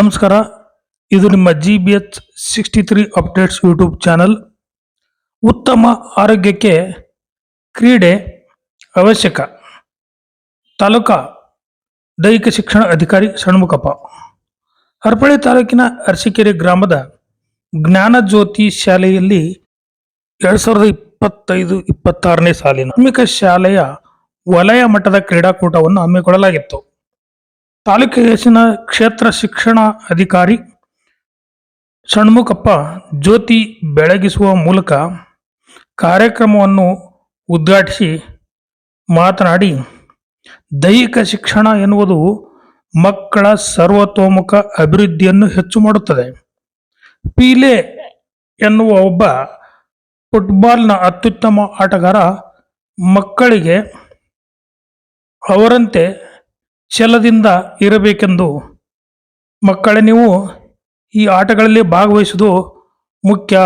ನಮಸ್ಕಾರ. ಇದು ನಿಮ್ಮ G B H sixty three updates YouTube channel ಉತ್ತಮ ಆರೋಗ್ಯಕ್ಕೆ ಕ್ರೀಡೆ ಅವಶ್ಯಕ. ತಾಲೂಕಾ ದೈಹಿಕ ಶಿಕ್ಷಣ ಅಧಿಕಾರಿ ಷಣ್ಮುಖಪ್ಪ. ಹರಪಳ್ಳಿ ತಾಲೂಕಿನ ಅರಸೀಕೆರೆ ಗ್ರಾಮದ ಜ್ಞಾನಜ್ಯೋತಿ ಶಾಲೆಯಲ್ಲಿ ಎರಡು ಸಾವಿರದ ಇಪ್ಪತ್ತೈದು ಇಪ್ಪತ್ತಾರನೇ ಸಾಲಿನ ಪ್ರಾಥಮಿಕ ಶಾಲೆಯ ವಲಯ ಮಟ್ಟದ ಕ್ರೀಡಾಕೂಟವನ್ನು ಹಮ್ಮಿಕೊಳ್ಳಲಾಗಿತ್ತು. ತಾಲೂಕಿನ ಕ್ಷೇತ್ರ ಶಿಕ್ಷಣ ಅಧಿಕಾರಿ ಷಣ್ಮುಖಪ್ಪ ಜ್ಯೋತಿ ಬೆಳಗಿಸುವ ಮೂಲಕ ಕಾರ್ಯಕ್ರಮವನ್ನು ಉದ್ಘಾಟಿಸಿ ಮಾತನಾಡಿ, ದೈಹಿಕ ಶಿಕ್ಷಣ ಎನ್ನುವುದು ಮಕ್ಕಳ ಸರ್ವತೋಮುಖ ಅಭಿವೃದ್ಧಿಯನ್ನು ಹೆಚ್ಚು ಮಾಡುತ್ತದೆ. ಪೀಲೆ ಎನ್ನುವ ಒಬ್ಬ ಫುಟ್ಬಾಲ್ನ ಅತ್ಯುತ್ತಮ ಆಟಗಾರ ಮಕ್ಕಳಿಗೆ ಅವರಂತೆ ಛಲದಿಂದ ಇರಬೇಕೆಂದು. ಮಕ್ಕಳೇ, ನೀವು ಈ ಆಟಗಳಲ್ಲಿ ಭಾಗವಹಿಸುವುದು ಮುಖ್ಯ.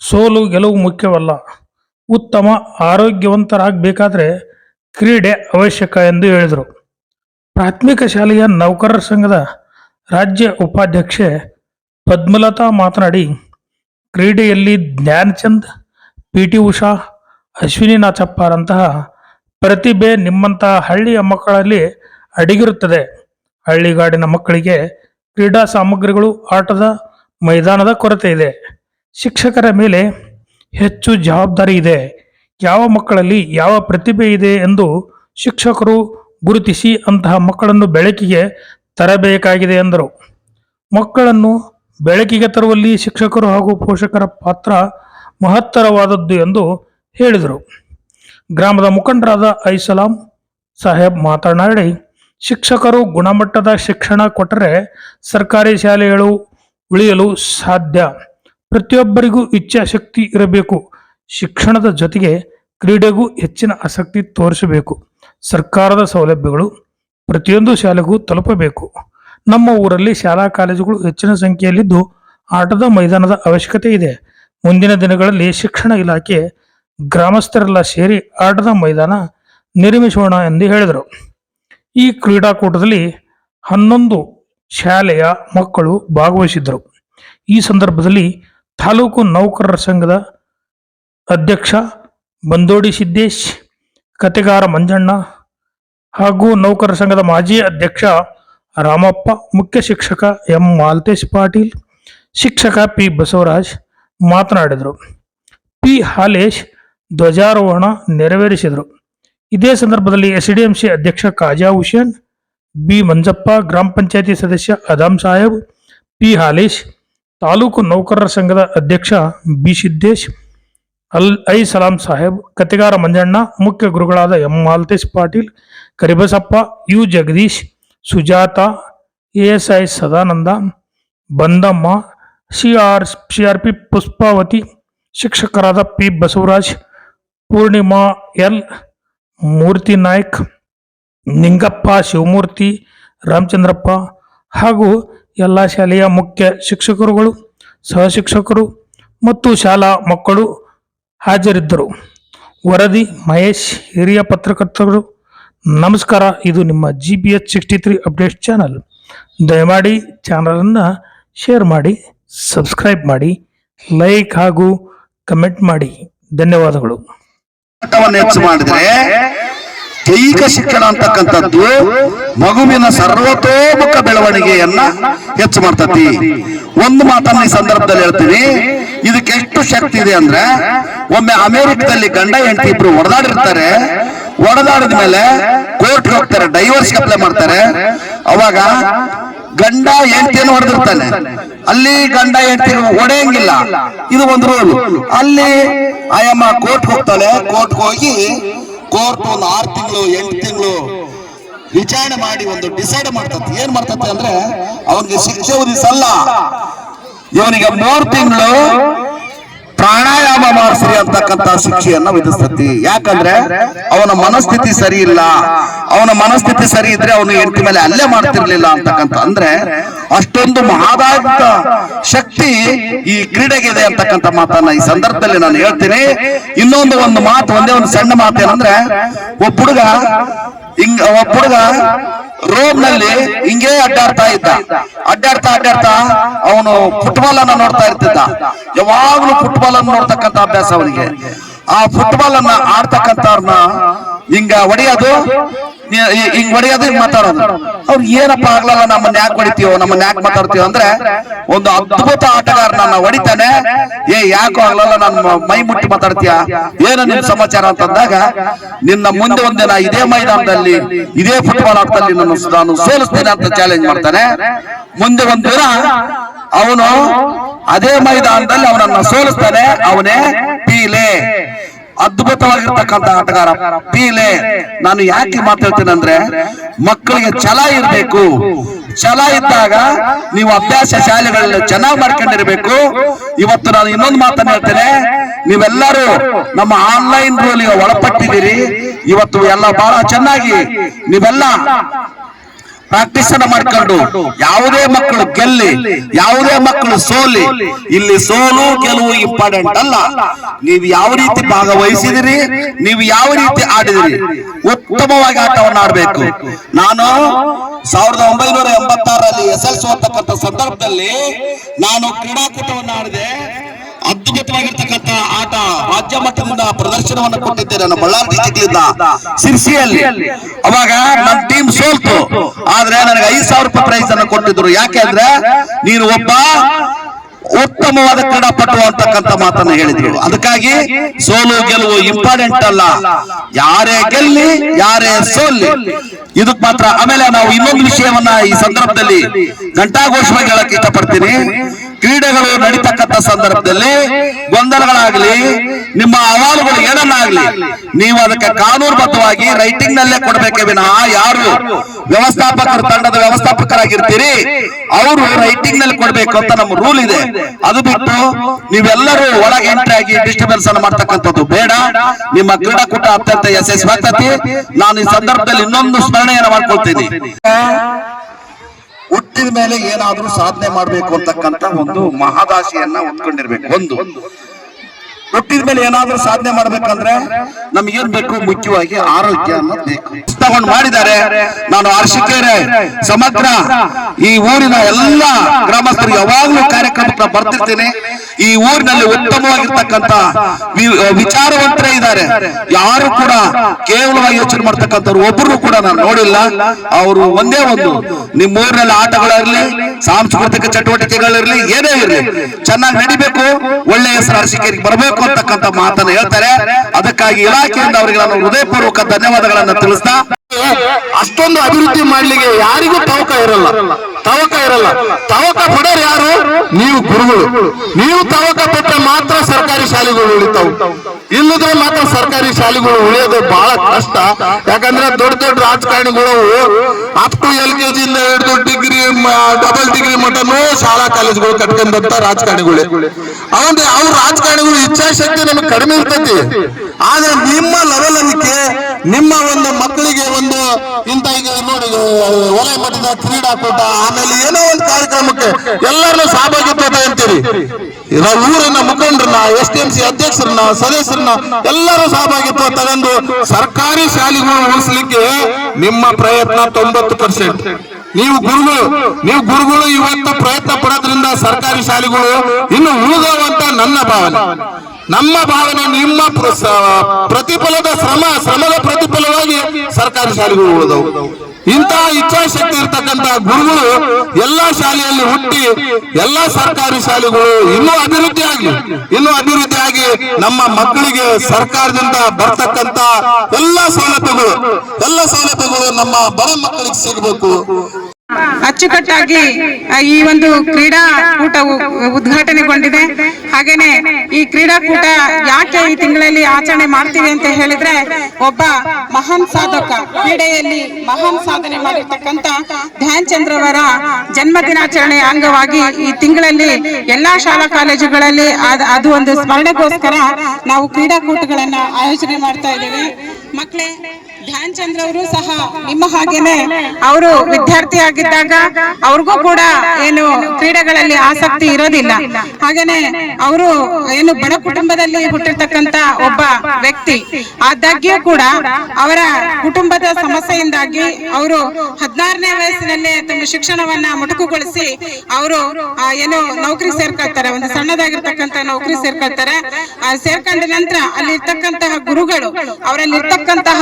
ಸೋಲು ಗೆಲುವು ಮುಖ್ಯವಲ್ಲ. ಉತ್ತಮ, ಆರೋಗ್ಯವಂತರಾಗಬೇಕಾದ್ರೆ ಕ್ರೀಡೆ ಅವಶ್ಯಕ ಎಂದು ಹೇಳಿದರು. ಪ್ರಾಥಮಿಕ ಶಾಲೆಯ ನೌಕರರ ಸಂಘದ ರಾಜ್ಯ ಉಪಾಧ್ಯಕ್ಷೆ ಪದ್ಮಲತಾ ಮಾತನಾಡಿ, ಕ್ರೀಡೆಯಲ್ಲಿ ಜ್ಞಾನಚಂದ್ ಪಿ ಟಿ ಉಷಾ ಅಶ್ವಿನಿ ನಾಚಪ್ಪರಂತಹ ಪ್ರತಿಭೆ ನಿಮ್ಮಂತಹ ಹಳ್ಳಿಯ ಮಕ್ಕಳಲ್ಲಿ ಅಡಗಿರುತ್ತದೆ. ಹಳ್ಳಿಗಾಡಿನ ಮಕ್ಕಳಿಗೆ ಕ್ರೀಡಾ ಸಾಮಗ್ರಿಗಳು ಆಟದ ಮೈದಾನದ ಕೊರತೆ ಇದೆ. ಶಿಕ್ಷಕರ ಮೇಲೆ ಹೆಚ್ಚು ಜವಾಬ್ದಾರಿ ಇದೆ. ಯಾವ ಮಕ್ಕಳಲ್ಲಿ ಯಾವ ಪ್ರತಿಭೆ ಇದೆ ಎಂದು ಶಿಕ್ಷಕರು ಗುರುತಿಸಿ ಅಂತಹ ಮಕ್ಕಳನ್ನು ಬೆಳಕಿಗೆ ತರಬೇಕಾಗಿದೆ ಎಂದರು. ಮಕ್ಕಳನ್ನು ಬೆಳಕಿಗೆ ತರುವಲ್ಲಿ ಶಿಕ್ಷಕರು ಹಾಗೂ ಪೋಷಕರ ಪಾತ್ರ ಮಹತ್ತರವಾದದ್ದು ಎಂದು ಹೇಳಿದರು. ಗ್ರಾಮದ ಮುಖಂಡರಾದ ಐಸಲಾಂ ಸಾಹೇಬ್ ಮಾತನಾಡಿ ಶಿಕ್ಷಕರು ಗುಣಮಟ್ಟದ ಶಿಕ್ಷಣ ಕೊಟ್ಟರೆ ಸರ್ಕಾರಿ ಶಾಲೆಗಳು ಉಳಿಯಲು ಸಾಧ್ಯ. ಪ್ರತಿಯೊಬ್ಬರಿಗೂ ಇಚ್ಛಾಶಕ್ತಿ ಇರಬೇಕು. ಶಿಕ್ಷಣದ ಜೊತೆಗೆ ಕ್ರೀಡೆಗೂ ಹೆಚ್ಚಿನ ಆಸಕ್ತಿ ತೋರಿಸಬೇಕು. ಸರ್ಕಾರದ ಸೌಲಭ್ಯಗಳು ಪ್ರತಿಯೊಂದು ಶಾಲೆಗೂ ತಲುಪಬೇಕು. ನಮ್ಮ ಊರಲ್ಲಿ ಶಾಲಾ ಕಾಲೇಜುಗಳು ಹೆಚ್ಚಿನ ಸಂಖ್ಯೆಯಲ್ಲಿದ್ದು ಆಟದ ಮೈದಾನದ ಅವಶ್ಯಕತೆ ಇದೆ. ಮುಂದಿನ ದಿನಗಳಲ್ಲಿ ಶಿಕ್ಷಣ ಇಲಾಖೆ ಗ್ರಾಮಸ್ಥರೆಲ್ಲ ಸೇರಿ ಆಟದ ಮೈದಾನ ನಿರ್ಮಿಸೋಣ ಎಂದು ಹೇಳಿದರು. ಈ ಕ್ರೀಡಾಕೂಟದಲ್ಲಿ ಹನ್ನೊಂದು ಶಾಲೆಯ ಮಕ್ಕಳು ಭಾಗವಹಿಸಿದ್ದರು. ಈ ಸಂದರ್ಭದಲ್ಲಿ ತಾಲೂಕು ನೌಕರರ ಸಂಘದ ಅಧ್ಯಕ್ಷ ಬಂದೋಡಿ ಸಿದ್ದೇಶ್, ಕತೆಗಾರ ಮಂಜಣ್ಣ ಹಾಗೂ ನೌಕರರ ಸಂಘದ ಮಾಜಿ ಅಧ್ಯಕ್ಷ ರಾಮಪ್ಪ, ಮುಖ್ಯ ಶಿಕ್ಷಕ ಎಂ ಮಾಲ್ತೇಶ್ ಪಾಟೀಲ್, ಶಿಕ್ಷಕ ಪಿ ಬಸವರಾಜ್ ಮಾತನಾಡಿದರು. ಪಿ ಹಾಲೇಶ್ ಧ್ವಜಾರೋಹಣ ನೆರವೇರಿಸಿದರು. ಇದೇ ಸಂದರ್ಭದಲ್ಲಿ ಎಸ್ಡಿಎಂಸಿ ಅಧ್ಯಕ್ಷ ಕಾಜಾ ಹುಸೇನ್, ಬಿ ಮಂಜಪ್ಪ, ಗ್ರಾಮ ಪಂಚಾಯತಿ ಸದಸ್ಯ ಅದಾಮ್ ಸಾಹೇಬ್, ಪಿ ಹಾಲೇಶ್, ತಾಲೂಕು ನೌಕರರ ಸಂಘದ ಅಧ್ಯಕ್ಷ B Siddesh, L I Salam Saheb, ಕತೆಗಾರ Manjanna, ಮುಖ್ಯ ಗುರುಗಳಾದ M Maltesh Patil, Karibasappa, U Jagadish, Sujatha S I Sadananda, Bandamma C R C R P Pushpavathi, ಶಿಕ್ಷಕರಾದ ಪಿ ಬಸವರಾಜ್, ಪೂರ್ಣಿಮಾ ಎಲ್ ಮೂರ್ತಿ ನಾಯ್ಕ್, ನಿಂಗಪ್ಪ ಶಿವಮೂರ್ತಿ, ರಾಮಚಂದ್ರಪ್ಪ ಹಾಗೂ ಎಲ್ಲ ಶಾಲೆಯ ಮುಖ್ಯ ಶಿಕ್ಷಕರುಗಳು, ಸಹಶಿಕ್ಷಕರು ಮತ್ತು ಶಾಲಾ ಮಕ್ಕಳು ಹಾಜರಿದ್ದರು. ವರದಿ ಮಹೇಶ್, ಹಿರಿಯ ಪತ್ರಕರ್ತರು, ನಮಸ್ಕಾರ, ಇದು ನಿಮ್ಮ G B H sixty three update channel ದಯಮಾಡಿ ಚಾನಲನ್ನು ಶೇರ್ ಮಾಡಿ ಸಬ್ಸ್ಕ್ರೈಬ್ ಮಾಡಿ ಲೈಕ್ ಹಾಗೂ ಕಮೆಂಟ್ ಮಾಡಿ. ಧನ್ಯವಾದಗಳು. ಮಟ್ಟವನ್ನು ಹೆಚ್ಚು ಮಾಡಿದ್ರೆ ದೈಹಿಕ ಶಿಕ್ಷಣ ಅಂತಕ್ಕಂಥದ್ದು ಮಗುವಿನ ಸರ್ವತೋಮುಖ ಬೆಳವಣಿಗೆಯನ್ನ ಹೆಚ್ಚು ಮಾಡ್ತತಿ. ಒಂದು ಮಾತನ್ನ ಈ ಸಂದರ್ಭದಲ್ಲಿ ಹೇಳ್ತೀನಿ. ಇದಕ್ಕೆ ಎಷ್ಟು ಶಕ್ತಿ ಇದೆ ಅಂದ್ರೆ ಒಮ್ಮೆ ಅಮೆರಿಕದಲ್ಲಿ ಗಂಡ ಹೆಂಡತಿ ಇಬ್ರು ಹೊಡೆದಾಡಿರ್ತಾರೆ ಹೊಡೆದಾಡಿದ ಮೇಲೆ ಕೋರ್ಟ್ಗೆ ಹೋಗ್ತಾರೆ ಡೈವರ್ಸ್ ಅಪ್ಲೈ ಮಾಡ್ತಾರೆ. ಅವಾಗ ಗಂಡ ಹೆಂಡತಿಯನ್ನು ಹೊಡೆದಿರ್ತಾನೆ. ಅಲ್ಲಿ ಗಂಡ ಹೆಂಡತಿ ಹೊಡೆಯಂಗಿಲ್ಲ. ಇದು ಒಂದು ರೂಲ್ ಅಲ್ಲಿ ಆಯಮ್ಮ ಕೋರ್ಟ್ ಹೋಗ್ತಾಳೆ. ಕೋರ್ಟ್ ಹೋಗಿ ಕೋರ್ಟ್ ಒಂದು ಆರು ತಿಂಗಳು, ಎಂಟು ತಿಂಗಳು ವಿಚಾರಣೆ ಮಾಡಿ ಒಂದು ಡಿಸೈಡ್ ಮಾಡ್ತತಿ. ಏನ್ ಮಾಡ್ತತಿ ಅಂದ್ರೆ, ಅವನಿಗೆ ಶಿಕ್ಷೆ ವಿಧಿಸಲ್ಲ ಇವನಿಗೆ ಮೂರು ತಿಂಗಳು ಪ್ರಾಣಾಯಾಮ ಮಾಡಿಸ್ರಿ ಅಂತಕ್ಕಂತ ಶಿಕ್ಷೆಯನ್ನ ವಿಧಿಸ್ತತಿ. ಯಾಕಂದ್ರೆ ಅವನ ಮನಸ್ಥಿತಿ ಸರಿ ಇಲ್ಲ. ಅವನ ಮನಸ್ಥಿತಿ ಸರಿ ಇದ್ರೆ ಅವನು ಹೆಂಡತಿ ಮೇಲೆ ಅಲ್ಲೇ ಮಾಡ್ತಿರ್ಲಿಲ್ಲ ಅಂತಕ್ಕಂತ ಅಂದ್ರೆ ಅಷ್ಟೊಂದು ಮಹಾದಾಯಕ ಶಕ್ತಿ ಈ ಕ್ರೀಡೆಗಿದೆ ಅಂತಕ್ಕಂತ ಮಾತನ್ನ ಈ ಸಂದರ್ಭದಲ್ಲಿ ನಾನು ಹೇಳ್ತೀನಿ. ಇನ್ನೊಂದು ಒಂದು ಮಾತು, ಒಂದೇ ಒಂದು ಸಣ್ಣ ಮಾತು ಏನಂದ್ರೆ ಒಬ್ಬ ಹುಡುಗ ಹಿಂಗ, ಒಬ್ಬ ಹುಡುಗ ರೋಮ್ನಲ್ಲಿ ಹಿಂಗೆ ಅಡ್ಡಾಡ್ತಾ ಇದ್ದ. ಅಡ್ಡಾಡ್ತಾ ಅಡ್ಡಾಡ್ತಾ ಅವನು ಫುಟ್ಬಾಲ್ ಅನ್ನ ನೋಡ್ತಾ ಇರ್ತಿದ್ದ. ಯಾವಾಗ್ಲೂ ಫುಟ್ಬಾಲ್ ಅನ್ನು ನೋಡ್ತಕ್ಕಂತ ಅಭ್ಯಾಸ ಅವನಿಗೆ. ಆ ಫುಟ್ಬಾಲ್ ಅನ್ನ ಆಡ್ತಕ್ಕಂಥವ್ರನ್ನ ಹಿಂಗ ಹೊಡೆಯೋದು ಹಿಂಗ್ ಹೊಡೆಯೋದು, ಹಿಂಗ್ ಮಾತಾಡೋದು. ಅವ್ರು ಏನಪ್ಪ ಆಗ್ಲಲ್ಲ ನಮ್ಮನ್ನ ಯಾಕೆ ಹೊಡಿತೀವೋ ನಮ್ಮನ್ನ ಯಾಕೆ ಮಾತಾಡ್ತೀವೋ ಅಂದ್ರೆ ಒಂದು ಅದ್ಭುತ ಆಟಗಾರನ ಹೊಡಿತಾನೆ, ಏ, ಯಾಕೋ ಆಗ್ಲಲ್ಲ ನಮ್ಮ ಮೈ ಮುಟ್ಟಿ ಮಾತಾಡ್ತೀಯ? ಏನು ನಿಮ್ ಸಮಾಚಾರ? ಅಂತಂದಾಗ, ನಿನ್ನ ಮುಂದೆ ಒಂದಿನ ಇದೇ ಮೈದಾನದಲ್ಲಿ, ಇದೇ ಫುಟ್ಬಾಲ್ ಆಟದಲ್ಲಿ ನನ್ನ ನಾನು ಸೋಲಿಸ್ತೇನೆ ಅಂತ ಚಾಲೆಂಜ್ ಮಾಡ್ತಾನೆ. ಮುಂದೆ ಒಂದು ದಿನ ಅವನು ಅದೇ ಮೈದಾನದಲ್ಲಿ ಅವನನ್ನ ಸೋಲಿಸ್ತಾನೆ, ಅವನೇ ಪೀಲೆ, ಅದ್ಭುತವಾಗಿರ್ತಕ್ಕಂಥ ಆಟಗಾರ. ಪೀಲೆ, ನಾನು ಯಾಕೆ ಮಾತಾಡ್ತೇನೆ ಅಂದ್ರೆ ಮಕ್ಕಳಿಗೆ ಛಲ ಇರಬೇಕು. ಛಲ ಇದ್ದಾಗ ನೀವು ಅಭ್ಯಾಸ ಶಾಲೆಗಳಲ್ಲಿ ಚೆನ್ನಾಗಿ ಮಾಡ್ಕೊಂಡಿರ್ಬೇಕು. ಇವತ್ತು ನಾನು ಇನ್ನೊಂದು ಮಾತನ್ನ ಹೇಳ್ತೇನೆ. ನೀವೆಲ್ಲರೂ ನಮ್ಮ ಆನ್ಲೈನ್ ರೂಲಿಗೆ ಒಳಪಟ್ಟಿದ್ದೀರಿ. ಇವತ್ತು ಎಲ್ಲ ಬಹಳ ಚೆನ್ನಾಗಿ ನೀವೆಲ್ಲ ಪ್ರಾಕ್ಟೀಸ್ ಅನ್ನ ಮಾಡ್ಕೊಂಡು ಯಾವುದೇ ಮಕ್ಕಳು ಗೆಲ್ಲಿ, ಯಾವುದೇ ಮಕ್ಕಳು ಸೋಲಿ, ಇಲ್ಲಿ ಸೋಲು ಗೆಲುವು ಇಂಪಾರ್ಟೆಂಟ್ ಅಲ್ಲ. ನೀವು ಯಾವ ರೀತಿ ಭಾಗವಹಿಸಿದಿರಿ, ನೀವು ಯಾವ ರೀತಿ ಆಡಿದಿರಿ, ಉತ್ತಮವಾಗಿ ಆಟವನ್ನು ಆಡಬೇಕು. ನಾನು ಸಾವಿರದ ಒಂಬೈನೂರ ಎಂಬತ್ತಾರರಲ್ಲಿ ಎಸ್ ಎಲ್ ಸಿ ಸಂದರ್ಭದಲ್ಲಿ ನಾನು ಕ್ರೀಡಾಕೂಟವನ್ನು ಆಡಿದೆ. ಅದ್ಭುತವಾಗಿರ್ತಕ್ಕಂಥ ಆಟ ರಾಜ್ಯ ಮಟ್ಟದಿಂದ ಪ್ರದರ್ಶನವನ್ನು ಕೊಟ್ಟಿದ್ದೆ ನನ್ನ ಬಳ್ಳಾರಿ ಡಿಸ್ಟಿಕ್ಲಿಂದ ಸಿರ್ಸಿಯಲ್ಲಿ. ಅವಾಗ ನನ್ನ ಟೀಮ್ ಸೋಲ್ತು. ಆದ್ರೆ ನನಗೆ ಐದು ಸಾವಿರ ರೂಪಾಯಿ ಪ್ರೈಸ್ ಅನ್ನು ಕೊಟ್ಟಿದ್ರು. ಯಾಕೆ ಅಂದ್ರೆ ನೀನು ಒಬ್ಬ ಉತ್ತಮವಾದ ಕ್ರೀಡಾಪಟು ಅಂತಕ್ಕಂಥ ಮಾತನ್ನ ಹೇಳಿದ್ರು ಅದಕ್ಕಾಗಿ ಸೋಲು ಗೆಲುವು ಇಂಪಾರ್ಟೆಂಟ್ ಅಲ್ಲ. ಯಾರೇ ಗೆಲ್ಲಿ, ಯಾರೇ ಸೋಲ್ಲಿ ಇದಕ್ ಮಾತ್ರ ಆಮೇಲೆ ನಾವು ಇನ್ನೊಂದು ವಿಷಯವನ್ನ ಈ ಸಂದರ್ಭದಲ್ಲಿ ಘಂಟಾಘೋಷವಾಗಿ ಹೇಳಕ್ ಇಷ್ಟಪಡ್ತೀನಿ. ಕ್ರೀಡೆಗಳು ನಡೀತಕ್ಕಂಥ ಸಂದರ್ಭದಲ್ಲಿ ಗೊಂದಲಗಳಾಗ್ಲಿ, ನಿಮ್ಮ ಅಹವಾಲುಗಳು ಏನನ್ನಾಗ್ಲಿ, ನೀವು ಅದಕ್ಕೆ ಕಾನೂನುಬದ್ಧವಾಗಿ ರೈಟಿಂಗ್ ನಲ್ಲೇ ಕೊಡ್ಬೇಕೇ ವಿನಃ ಯಾರು ವ್ಯವಸ್ಥಾಪಕರು, ತಂಡದ ವ್ಯವಸ್ಥಾಪಕರಾಗಿರ್ತೀರಿ, ಅವರು ರೈಟಿಂಗ್ನಲ್ಲಿ ಕೊಡ್ಬೇಕು ಅಂತ ನಮ್ಮ ರೂಲ್ ಇದೆ. ಅದು ಬಿಟ್ಟು ನೀವೆಲ್ಲರೂ ಒಳಗೆ ಎಂಟ್ರಿ ಆಗಿ ಡಿಸ್ಟರ್ಬೆನ್ಸ್ ಅನ್ನು ಮಾಡ್ತಕ್ಕಂಥದ್ದು ಬೇಡ. ನಿಮ್ಮ ಕ್ರೀಡಾಕೂಟ ಅತ್ಯಂತ ಯಶಸ್ವಿ ಆಗ್ತತಿ. ನಾನು ಈ ಸಂದರ್ಭದಲ್ಲಿ ಇನ್ನೊಂದು ಸ್ಮರಣೆಯನ್ನು ಮಾಡ್ಕೊಳ್ತೀನಿ. ಹುಟ್ಟಿದ ಮೇಲೆ ಏನಾದ್ರೂ ಸಾಧನೆ ಮಾಡಬೇಕು ಅಂತಕ್ಕಂತ ಒಂದು ಮಹಾದಾಸಿಯನ್ನ ಹೊತ್ಕೊಂಡಿರ್ಬೇಕು ಒಂದು. ಹುಟ್ಟಿದ ಮೇಲೆ ಏನಾದ್ರೂ ಸಾಧನೆ ಮಾಡ್ಬೇಕಂದ್ರೆ ನಮ್ಗೇನ್ ಬೇಕು? ಮುಖ್ಯವಾಗಿ ಆರೋಗ್ಯ ಅನ್ನೋದು ಬೇಕು. ತಗೊಂಡು ಮಾಡಿದ್ದಾರೆ. ನಾನು ಅರ್ಶಿಕೆರೆ ಸಮಗ್ರ, ಈ ಊರಿನ ಎಲ್ಲಾ ಗ್ರಾಮಸ್ಥರು ಯಾವಾಗಲೂ ಕಾರ್ಯಕ್ರಮಕ್ಕೆ ಬರ್ತಿರ್ತೀನಿ. ಈ ಊರಿನಲ್ಲಿ ಉತ್ತಮವಾಗಿರ್ತಕ್ಕಂತ ವಿಚಾರವಂತರೇ ಇದ್ದಾರೆ. ಯಾರು ಕೂಡ ಕೇವಲವಾಗಿ ಯೋಚನೆ ಮಾಡ್ತಕ್ಕಂಥವ್ರು ಒಬ್ಬರು ಕೂಡ ನಾನು ನೋಡಿಲ್ಲ. ಅವರು ಒಂದೇ ಒಂದು ನಿಮ್ಮ ಊರಿನಲ್ಲಿ ಆಟಗಳಿರಲಿ ಸಾಂಸ್ಕೃತಿಕ ಚಟುವಟಿಕೆಗಳಿರಲಿ, ಏನೇ ಇರಲಿ, ಚೆನ್ನಾಗಿ ನಡಿಬೇಕು ಒಳ್ಳೆ ಹೆಸರು ಅರಸಿಕೆರಿಗೆ ಬರಬೇಕು ಅಂತಕ್ಕಂಥ ಮಾತನ್ನ ಹೇಳ್ತಾರೆ. ಅದಕ್ಕಾಗಿ ಇಲಾಖೆಯಿಂದ ಅವರಿಗೆ ನಾನು ಹೃದಯಪೂರ್ವಕ ಧನ್ಯವಾದಗಳನ್ನ ತಿಳಿಸ್ತಾ ಅಷ್ಟೊಂದು ಅಭಿವೃದ್ಧಿ ಮಾಡ್ಲಿಕ್ಕೆ ಯಾರಿಗೂ ತವಕ ಇರಲ್ಲ. ತವಕ ಇರಲ್ಲ. ತವಕ ಪಡೋರು ಯಾರು? ನೀವು ಗುರುಗಳು. ನೀವು ತವಕ ಪಟ್ಟ ಮಾತ್ರ ಸರ್ಕಾರಿ ಶಾಲೆಗಳು ಉಳಿತಾವು. ಇಲ್ಲದ್ರೆ ಮಾತ್ರ ಸರ್ಕಾರಿ ಶಾಲೆಗಳು ಉಳಿಯೋದು ಬಹಳ ಕಷ್ಟ. ಯಾಕಂದ್ರೆ ದೊಡ್ಡ ದೊಡ್ಡ ರಾಜಕಾರಣಿಗಳು ಅಪ್ ಟು ಎಲ್ ಕೆ ಜಿಯಿಂದ ಹಿಡಿದು ಡಿಗ್ರಿ ಡಬಲ್ ಡಿಗ್ರಿ ಮಟನು ಶಾಲಾ ಕಾಲೇಜುಗಳು ಕಟ್ಕೊಂಡಂತ ರಾಜಕಾರಣಿಗಳೇ. ಅವಂದ್ರೆ ಅವ್ರ ರಾಜಕಾರಣಿಗಳು ಇಚ್ಛಾಶಕ್ತಿ ನಮಗೆ ಕಡಿಮೆ ಇರ್ತೈತಿ. ಆದ್ರೆ ನಿಮ್ಮ ಲೆವೆಲ್ ಅದಕ್ಕೆ ನಿಮ್ಮ ಒಂದು ಮಕ್ಕಳಿಗೆ ಒಂದು ಇಂತ ಈಗ ನೋಡಿ ಒಲೆ ಮಟ್ಟದ ಕ್ರೀಡಾಕೂಟ ಆಮೇಲೆ ಏನೋ ಒಂದು ಕಾರ್ಯಕ್ರಮಕ್ಕೆ ಎಲ್ಲರನ್ನು ಸಹಭಾಗಿತ್ವ ಅಂತೀರಿ? ಊರಿನ ಮುಖಂಡರನ್ನ, ಎಸ್ ಟಿ ಎಂ ಸಿ ಅಧ್ಯಕ್ಷರನ್ನ, ಸದಸ್ಯರನ್ನ ಎಲ್ಲರೂ ಸಹಭಾಗಿತ್ವ ತಗೊಂಡು ಸರ್ಕಾರಿ ಶಾಲೆಗಳು ಉಳಿಸ್ಲಿಕ್ಕೆ ನಿಮ್ಮ ಪ್ರಯತ್ನ ತೊಂಬತ್ತು ಪರ್ಸೆಂಟ್. ನೀವು ಗುರುಗಳು ನೀವು ಗುರುಗಳು ಇವತ್ತು ಪ್ರಯತ್ನ ಪಡೋದ್ರಿಂದ ಸರ್ಕಾರಿ ಶಾಲೆಗಳು ಇನ್ನು ಉಳಿದವಂತ ನನ್ನ ಭಾವನೆ. ನಮ್ಮ ಭಾವನೆ ನಿಮ್ಮ ಪ್ರ- ಪ್ರತಿಫಲದ ಶ್ರಮ, ಶ್ರಮದ ಪ್ರತಿಫಲವಾಗಿ ಸರ್ಕಾರಿ ಶಾಲೆಗಳು ಉಳಿದವು. ಇಂತಹ ಇಚ್ಛಾಶಕ್ತಿ ಇರ್ತಕ್ಕಂತ ಗುರುಗಳು ಎಲ್ಲಾ ಶಾಲೆಯಲ್ಲಿ ಹುಟ್ಟಿ ಎಲ್ಲಾ ಸರ್ಕಾರಿ ಶಾಲೆಗಳು ಇನ್ನೂ ಅಭಿವೃದ್ಧಿ ಆಗಲಿ, ಇನ್ನೂ ಅಭಿವೃದ್ಧಿ ಆಗಿ ನಮ್ಮ ಮಕ್ಕಳಿಗೆ ಸರ್ಕಾರದಿಂದ ಬರ್ತಕ್ಕಂತ ಎಲ್ಲಾ ಸೌಲಭ್ಯಗಳು, ಎಲ್ಲ ಸೌಲಭ್ಯಗಳು ನಮ್ಮ ಬಡ ಮಕ್ಕಳಿಗೆ ಸಿಗಬೇಕು. ಅಚ್ಚುಕಟ್ಟಾಗಿ ಈ ಒಂದು ಕ್ರೀಡಾಕೂಟ ಕೂಟ ಉದ್ಘಾಟನೆಗೊಂಡಿದೆ. ಹಾಗೇನೆ ಈ ಕ್ರೀಡಾಕೂಟ ಯಾಕೆ ಈ ತಿಂಗಳಲ್ಲಿ ಆಚರಣೆ ಮಾಡ್ತೀವಿ ಅಂತ ಹೇಳಿದ್ರೆ, ಒಬ್ಬ ಮಹಾನ್ ಸಾಧಕ, ಕ್ರೀಡೆಯಲ್ಲಿ ಮಹಾನ್ ಸಾಧನೆ ಮಾಡಿರ್ತಕ್ಕಂತ ಧ್ಯಾನ್ ಚಂದ್ರವರ ಜನ್ಮ ದಿನಾಚರಣೆ ಅಂಗವಾಗಿ ಈ ತಿಂಗಳಲ್ಲಿ ಎಲ್ಲಾ ಶಾಲಾ ಕಾಲೇಜುಗಳಲ್ಲಿ ಅದು ಒಂದು ಸ್ಮರಣೆಗೋಸ್ಕರ ನಾವು ಕ್ರೀಡಾಕೂಟಗಳನ್ನ ಆಯೋಜನೆ ಮಾಡ್ತಾ ಇದ್ದೇವೆ. ಮಕ್ಕಳೇ ಧ್ಯಾನ್ ಚಂದ್ರ ಅವರು ಸಹ ನಿಮ್ಮ ಹಾಗೇನೆ ಅವರು ವಿದ್ಯಾರ್ಥಿ ಆಗಿದ್ದಾಗ ಅವ್ರಿಗೂ ಕೂಡ ಏನು ಕ್ರೀಡೆಗಳಲ್ಲಿ ಆಸಕ್ತಿ ಇರೋದಿಲ್ಲ. ಹಾಗೇನೆ ಅವರು ಏನು ಬಡ ಕುಟುಂಬದಲ್ಲಿ ಹುಟ್ಟಿರ್ತಕ್ಕಂತ ಒಬ್ಬ ವ್ಯಕ್ತಿ. ಆದಾಗ್ಯೂ ಕೂಡ ಅವರ ಕುಟುಂಬದ ಸಮಸ್ಯೆಯಿಂದಾಗಿ ಅವರು ಹದಿನಾರನೇ ವಯಸ್ಸಿನಲ್ಲೇ ತಮ್ಮ ಶಿಕ್ಷಣವನ್ನ ಮೊಟಕುಗೊಳಿಸಿ ಅವರು ಏನು ನೌಕರಿ ಸೇರ್ಕೊಳ್ತಾರೆ. ಒಂದು ಸಣ್ಣದಾಗಿರ್ತಕ್ಕಂತ ನೌಕರಿ ಸೇರ್ಕೊಳ್ತಾರೆ. ಸೇರ್ಕೊಂಡ ನಂತರ ಅಲ್ಲಿರ್ತಕ್ಕಂತಹ ಗುರುಗಳು ಅವರಲ್ಲಿ ಇರ್ತಕ್ಕಂತಹ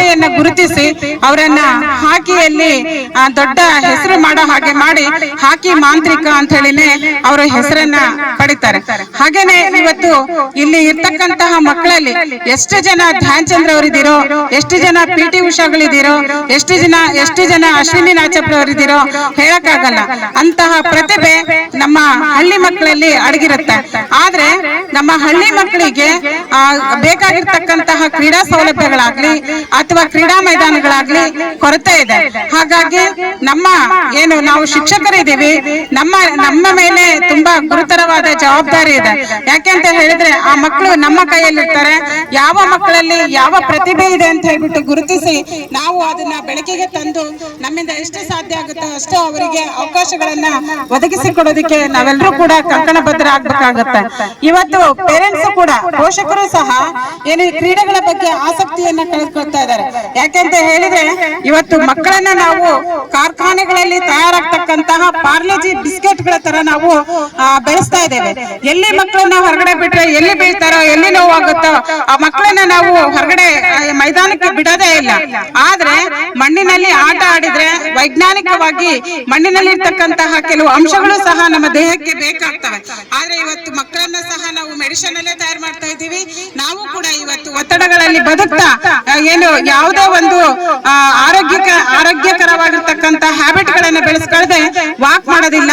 ಪ್ರತಿಭೆಯನ್ನ ಗುರುತಿಸಿ ಅವರನ್ನ ಹಾಕಿಯಲ್ಲಿ ದೊಡ್ಡ ಹೆಸರು ಮಾಡೋ ಹಾಗೆ ಮಾಡಿ ಹಾಕಿ ಮಾಂತ್ರಿಕ ಅಂತ ಹೇಳಿನೇ ಅವರ ಹೆಸರನ್ನ ಪಡಿತಾರೆ. ಹಾಗೇನೆ ಇವತ್ತು ಇಲ್ಲಿ ಇರ್ತಕ್ಕಂತಹ ಮಕ್ಕಳಲ್ಲಿ ಎಷ್ಟು ಜನ ಧ್ಯಾನ್ ಚಂದ್ರ ಅವರಿದ್ದೀರೋ, ಎಷ್ಟು ಜನ ಪಿ ಟಿ ಉಷಾಗಳಿದ್ದೀರೋ, ಎಷ್ಟು ಜನ ಎಷ್ಟು ಜನ ಅಶ್ವಿನಿ ನಾಚಪ್ಪ ಅವರಿದ್ದೀರೋ ಹೇಳಕ್ಕಾಗಲ್ಲ. ಅಂತಹ ಪ್ರತಿಭೆ ನಮ್ಮ ಹಳ್ಳಿ ಮಕ್ಕಳಲ್ಲಿ ಅಡಗಿರುತ್ತೆ. ಆದ್ರೆ ನಮ್ಮ ಹಳ್ಳಿ ಮಕ್ಕಳಿಗೆ ಬೇಕಾಗಿರ್ತಕ್ಕಂತಹ ಕ್ರೀಡಾ ಸೌಲಭ್ಯಗಳಾಗ್ಲಿ ಅಥವಾ ಕ್ರೀಡಾ ಮೈದಾನಗಳಾಗ್ಲಿ ಕೊರತೆ ಇದೆ. ಹಾಗಾಗಿ ನಮ್ಮ ಏನು ನಾವು ಶಿಕ್ಷಕರಿದ್ದೀವಿ, ನಮ್ಮ ನಮ್ಮ ಮೇಲೆ ತುಂಬಾ ಗುರುತರವಾದ ಜವಾಬ್ದಾರಿ ಇದೆ. ಯಾಕೆಂತ ಹೇಳಿದ್ರೆ ಆ ಮಕ್ಕಳು ನಮ್ಮ ಕೈಯಲ್ಲಿರ್ತಾರೆ. ಯಾವ ಮಕ್ಕಳಲ್ಲಿ ಯಾವ ಪ್ರತಿಭೆ ಇದೆ ಅಂತ ಹೇಳ್ಬಿಟ್ಟು ಗುರುತಿಸಿ ನಾವು ಅದನ್ನ ಬೆಳಕಿಗೆ ತಂದು ನಮ್ಮಿಂದ ಎಷ್ಟು ಸಾಧ್ಯ ಆಗುತ್ತೋ ಅಷ್ಟು ಅವರಿಗೆ ಅವಕಾಶಗಳನ್ನ ಒದಗಿಸಿಕೊಡೋದಕ್ಕೆ ನಾವೆಲ್ಲರೂ ಕೂಡ ಕಂಕಣಬದ್ಧ ಆಗ್ಬೇಕಾಗತ್ತೆ ಇವತ್ತು ಪೇರೆಂಟ್ಸ್ ಕೂಡ ಪೋಷಕರು ಸಹ ಏನು ಕ್ರೀಡೆಗಳ ಬಗ್ಗೆ ಆಸಕ್ತಿಯನ್ನ ಕಳೆದುಕೊಳ್ತಾ ಇದ್ದಾರೆ. ಯಾಕೆಂತ ಹೇಳಿದ್ರೆ, ಇವತ್ತು ಮಕ್ಕಳನ್ನ ನಾವು ಕಾರ್ಖಾನೆಗಳಲ್ಲಿ ತಯಾರಾಗ್ತಕ್ಕಂತಹ ಪಾರ್ಲೆಜಿ ಬಿಸ್ಕೆಟ್ಗಳ ತರ ನಾವು ಬೆಳೆಸ್ತಾ ಇದ್ದೇವೆ. ಎಲ್ಲಿ ಮಕ್ಕಳನ್ನ ಹೊರಗಡೆ ಬಿಟ್ರೆ ಎಲ್ಲಿ ಬೀಳ್ತಾರೋ, ಎಲ್ಲಿ ನೋವಾಗುತ್ತೋ, ಆ ಮಕ್ಕಳನ್ನ ನಾವು ಹೊರಗಡೆ ಮೈದಾನಕ್ಕೆ ಬಿಡೋದೇ ಇಲ್ಲ. ಆದ್ರೆ ಮಣ್ಣಿನಲ್ಲಿ ಆಟ ಆಡಿದ್ರೆ ವೈಜ್ಞಾನಿಕವಾಗಿ ಮಣ್ಣಿನಲ್ಲಿ ಇರ್ತಕ್ಕಂತಹ ಕೆಲವು ಅಂಶಗಳು ಸಹ ನಮ್ಮ ದೇಹಕ್ಕೆ ಬೇಕಾಗ್ತವೆ. ಆದ್ರೆ ಇವತ್ತು ಮಕ್ಕಳನ್ನ ಸಹ ನಾವು ಮೆಡಿಸನ್ ಅಲ್ಲೇ ತಯಾರು ಮಾಡ್ತಾ ಇದ್ದೀವಿ. ನಾವು ಕೂಡ ಇವತ್ತು ಒತ್ತಡಗಳಲ್ಲಿ ಬದುಕ್ತಾ ಏನು ಯಾವುದೋ ಒಂದು ಆರೋಗ್ಯಕ ಆರೋಗ್ಯಕರವಾಗಿರ್ತಕ್ಕಂತ ಹ್ಯಾಬಿಟ್ ಗಳನ್ನ ಬೆಳೆಸ್ಕೊಳ್ಳದೆ ವಾಕ್ ಮಾಡೋದಿಲ್ಲ.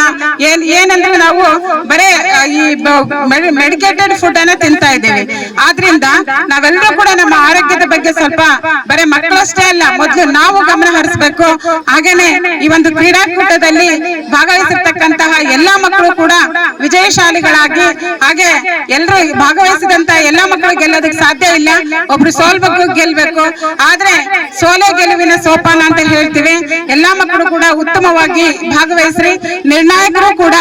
ಏನ್ ಏನಂದ್ರೆ ನಾವು ಬರೇ ಈ ಮೆಡಿಕೇಟೆಡ್ ಫುಡ್ ಅನ್ನ ತಿಂತಾ ಇದ್ದೇವೆ. ಆದ್ರಿಂದ ನಾವೆಲ್ಲರೂ ಕೂಡ ನಮ್ಮ ಆರೋಗ್ಯದ ಬಗ್ಗೆ ಸ್ವಲ್ಪ ಬರೀ ಮಕ್ಕಳಷ್ಟೇ ಅಲ್ಲ, ಮೊದಲು ನಾವು ಗಮನ ಹರಿಸಬೇಕು. ಹಾಗೇನೆ ಈ ಒಂದು ಕ್ರೀಡಾಕೂಟದಲ್ಲಿ ಭಾಗವಹಿಸಿರ್ತಕ್ಕಂತಹ ಎಲ್ಲಾ ಮಕ್ಕಳು ಕೂಡ ವಿಜಯಶಾಲಿಗಳಾಗಿ, ಹಾಗೆ ಎಲ್ಲರೂ ಭಾಗವಹಿಸಿದಂತ ಎಲ್ಲಾ ಮಕ್ಕಳು ಗೆಲ್ಲೋದಕ್ಕೆ ಸಾಧ್ಯ ಇಲ್ಲ. ಒಬ್ರು ಸೋಲ್ಬೇಕು ಗೆಲ್ಬೇಕು. ಆದ್ರೆ ಸೋಲೆ ಗೆಲುವಿನ ಸೋಪಾನ ಅಂತ ಹೇಳ್ತೀವಿ. ಎಲ್ಲಾ ಮಕ್ಕಳು ಕೂಡ ಉತ್ತಮವಾಗಿ ಭಾಗವಹಿಸ್ರಿ. ನಿರ್ಣಾಯಕರು ಕೂಡ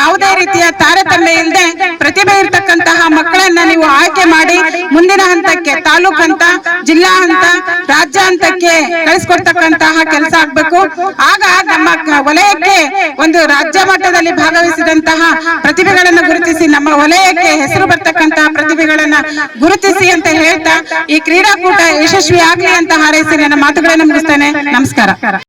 ಯಾವುದೇ ರೀತಿಯ ತಾರತಮ್ಯ ಇಲ್ಲದೆ ಪ್ರತಿಭೆ ಇರ್ತಕ್ಕಂತಹ ಮಕ್ಕಳನ್ನ ನೀವು ಆಯ್ಕೆ ಮಾಡಿ ಮುಂದಿನ ಹಂತಕ್ಕೆ, ತಾಲೂಕ್ ಹಂತ, ಜಿಲ್ಲಾ ಹಂತ, ರಾಜ್ಯ ಹಂತಕ್ಕೆ ಕಳಿಸ್ಕೊಡ್ತಕ್ಕಂತಹ ಕೆಲಸ ಆಗ್ಬೇಕು. ಆಗ ನಮ್ಮ ವಲಯಕ್ಕೆ ಒಂದು ರಾಜ್ಯ ಮಟ್ಟದಲ್ಲಿ ಭಾಗವಹಿಸಿದಂತಹ ಪ್ರತಿಭೆಗಳನ್ನ ಗುರುತಿಸಿ, ನಮ್ಮ ವಲಯಕ್ಕೆ ಹೆಸರು ಬರ್ತಕ್ಕಂತಹ ಪ್ರತಿಭೆಗಳನ್ನ ಗುರುತಿಸಿ ಅಂತ ಹೇಳ್ತಾ ಈ ಕ್ರೀಡಾಕೂಟ ಯಶಸ್ವಿ ಆಗ್ಲಿ ಅಂತ ಹಾರೈಸಿ ನನ್ನ ಮಾತುಗಳನ್ನ ಮುಗಿಸ್ತೇನೆ. ನಮಸ್ಕಾರ.